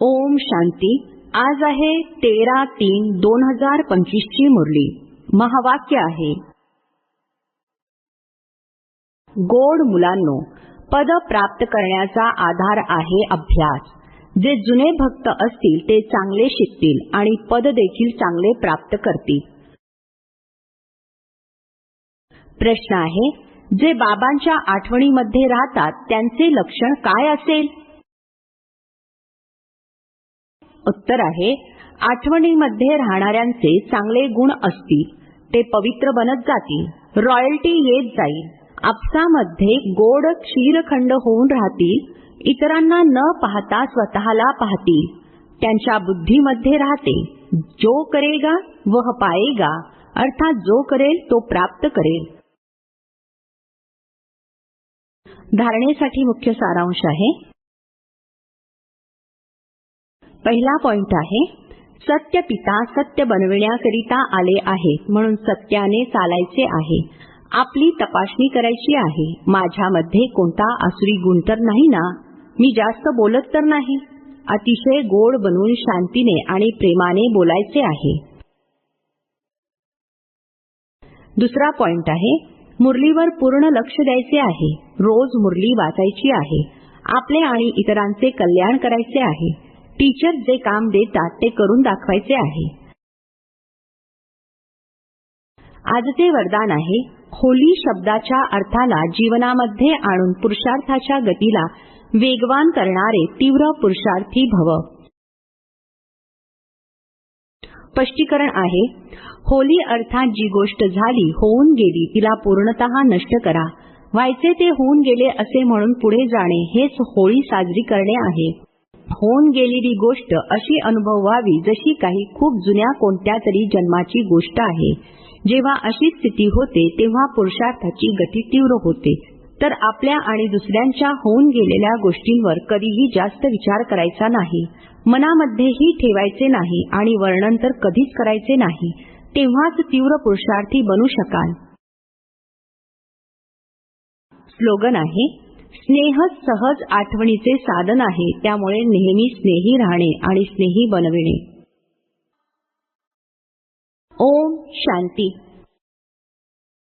ओम शांती. आज आहे तेरा तीन दोन हजार पंचवीस ची मुरली. महावाक्य आहे. गोड मुलांनो पद प्राप्त करण्याचा आधार आहे अभ्यास. जे जुने भक्त असतील ते चांगले शिकतील आणि पद देखील चांगले प्राप्त करतील. प्रश्न आहे जे बाबांच्या आठवणीमध्ये राहतात त्यांचे लक्षण काय असेल? उत्तर आहे आठवणीमध्ये राहणाऱ्यांचे चांगले गुण असतील ते पवित्र बनत जातील रॉयल्टी येत जाईल आपसामध्ये गोड क्षीरखंड होऊन राहतील इतरांना न पाहता स्वतःला पाहतील त्यांच्या बुद्धीमध्ये राहते जो करेगा वह पाएगा अर्थात जो करेल तो प्राप्त करेल. धारणेसाठी मुख्य सारांश आहे पहिला पॉइंट आहे सत्य पिता सत्य बनविण्याकरिता आले आहेत म्हणून सत्याने चालायचे आहे. आपली तपासणी करायची आहे. माझ्यामध्ये कोणता आसुरी गुण तर नाही ना? मी जास्त बोलत तर नाही. अतिशय गोड बनवून शांतीने आणि प्रेमाने बोलायचे आहे. दुसरा पॉइंट आहे मुरलीवर पूर्ण लक्ष द्यायचे आहे. रोज मुरली वाचायची आहे. आपले आणि इतरांचे कल्याण करायचे आहे. टीचर जे काम देतात ते करून दाखवायचे आहे. आजचे वरदान आहे होली शब्दाच्या अर्थाला जीवनामध्ये आणून पुरुषार्थाच्या गतीला वेगवान करणारे तीव्र पुरुषार्थी भव. स्पष्टीकरण आहे होली अर्थात जी गोष्ट झाली होऊन गेली तिला पूर्णतः नष्ट करा. व्हायचे ते होऊन गेले असे म्हणून पुढे जाणे हेच होळी साजरी करणे आहे. होऊन गेलेली गोष्ट अशी अनुभव व्हावी जशी काही खूप जुन्या कोणत्या तरी जन्माची गोष्ट आहे. जेव्हा अशी स्थिती होते तेव्हा पुरुषार्थाची गती तीव्र होते. तर आपल्या आणि दुसऱ्यांच्या होऊन गेलेल्या गोष्टींवर कधीही जास्त विचार करायचा नाही. मनामध्येही ठेवायचे नाही आणि वर्णन तर कधीच करायचे नाही. तेव्हाच तीव्र पुरुषार्थी बनू शकाल. स्लोगन आहे स्नेह सहज आठवणीचे साधन आहे त्यामुळे नेहमी स्नेही राहणे आणि स्नेही बनविणे. ओम शांती.